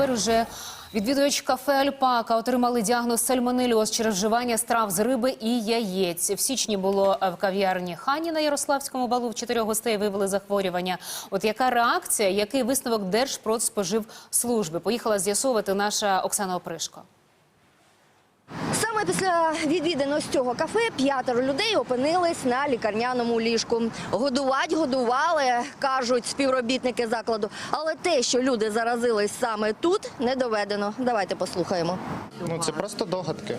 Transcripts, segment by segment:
тепер уже відвідувач кафе Альпака отримали діагноз сальмонельоз через вживання страв з риби і яєць. В січні було в кав'ярні Хані на Ярославському балу в чотирьох гостей виявили захворювання. От яка реакція, який висновок Держпродспоживслужби? Поїхала з'ясовувати наша Оксана Опришко. Саме після відвідин ось цього кафе п'ятеро людей опинились на лікарняному ліжку. Годувать годували, кажуть співробітники закладу. Але те, що люди заразились саме тут, не доведено. Давайте послухаємо. Ну це просто догадки.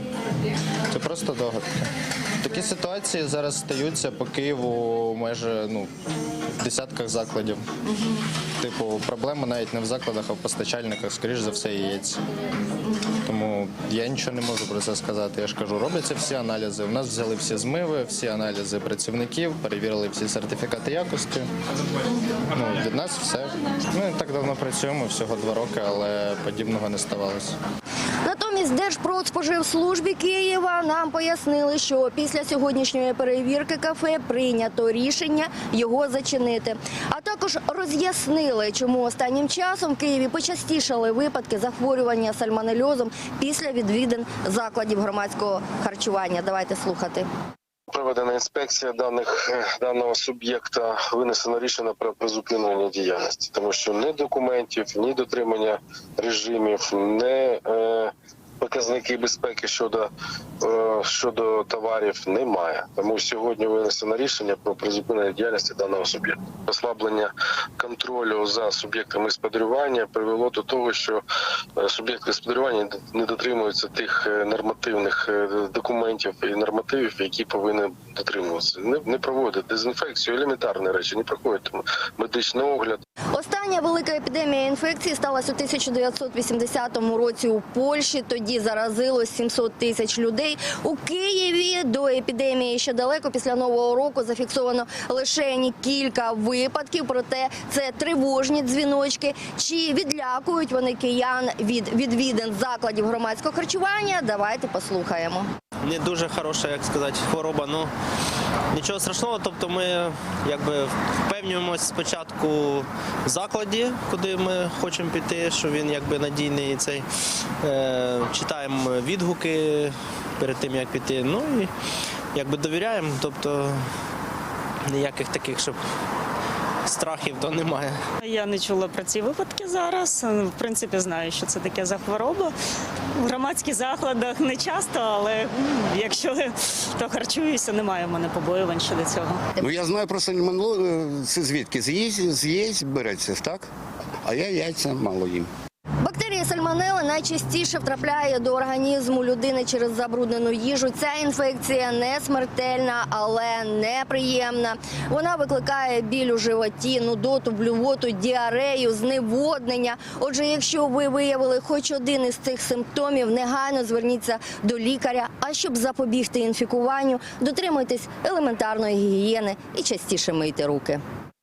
Це просто догадки. Такі ситуації зараз стаються по Києву майже ну, в десятках закладів. Типу, проблема навіть не в закладах, а в постачальниках, скоріш за все, яєць. Тому я нічого не можу про це сказати. Я ж кажу, робляться всі аналізи. У нас взяли всі змиви, всі аналізи працівників, перевірили всі сертифікати якості. Ну, від нас все. Ми так давно працюємо, всього два роки, але подібного не ставалося. Натомість Держпродспоживслужбі Києва нам пояснили, що після сьогоднішньої перевірки кафе прийнято рішення його зачинити. А також роз'яснили, чому останнім часом в Києві почастішали випадки захворювання сальмонельозом після відвідин закладів громадського харчування. Давайте слухати. Проведена інспекція даних е, даного суб'єкта винесено рішення про призупинення діяльності, тому що ні документів, ні дотримання режимів, ні е, показники безпеки щодо, е, щодо товарів немає. Тому сьогодні винесено рішення про призупинення діяльності даного суб'єкта. Послаблення контролю за суб'єктами господарювання привело до того, що е, суб'єкти господарювання не дотримуються тих е, нормативних документів і нормативів, які повинні дотримуватися. Не, не проводять дезінфекцію, елементарні речі, не проходять медичний огляд. Остання велика епідемія інфекції сталася у 1980 році у Польщі. Тоді заразилось 700 тисяч людей. У Києві до епідемії ще далеко після нового року зафіксовано лише кілька випадків. Проте це тривожні дзвіночки. Чи відлякують вони киян від відвідин закладів громадського харчування? Давайте послухаємо. Не дуже хороша, як сказати, хвороба. Ну нічого страшного. Тобто, ми якби впевнюємось спочатку в закладі, куди ми хочемо піти, що він якби надійний цей. Е, читаємо відгуки перед тим, як піти. Ну і якби довіряємо, тобто ніяких таких, щоб страхів то немає. Я не чула про ці випадки зараз. В принципі, знаю, що це таке за хвороба. В громадських закладах не часто, але якщо то харчуюся, немає в мене побоювань щодо цього. Ну я знаю про сальмонеллу, е, це звідки? з'їсть, з'їсть береться, так? А я яйця мало їм. Бактерія найчастіше втрапляє до організму людини через забруднену їжу. Ця інфекція не смертельна, але неприємна. Вона викликає біль у животі, нудоту, блювоту, діарею, зневоднення. Отже, якщо ви виявили хоч один із цих симптомів, негайно зверніться до лікаря. А щоб запобігти інфікуванню, дотримуйтесь елементарної гігієни і частіше мийте руки.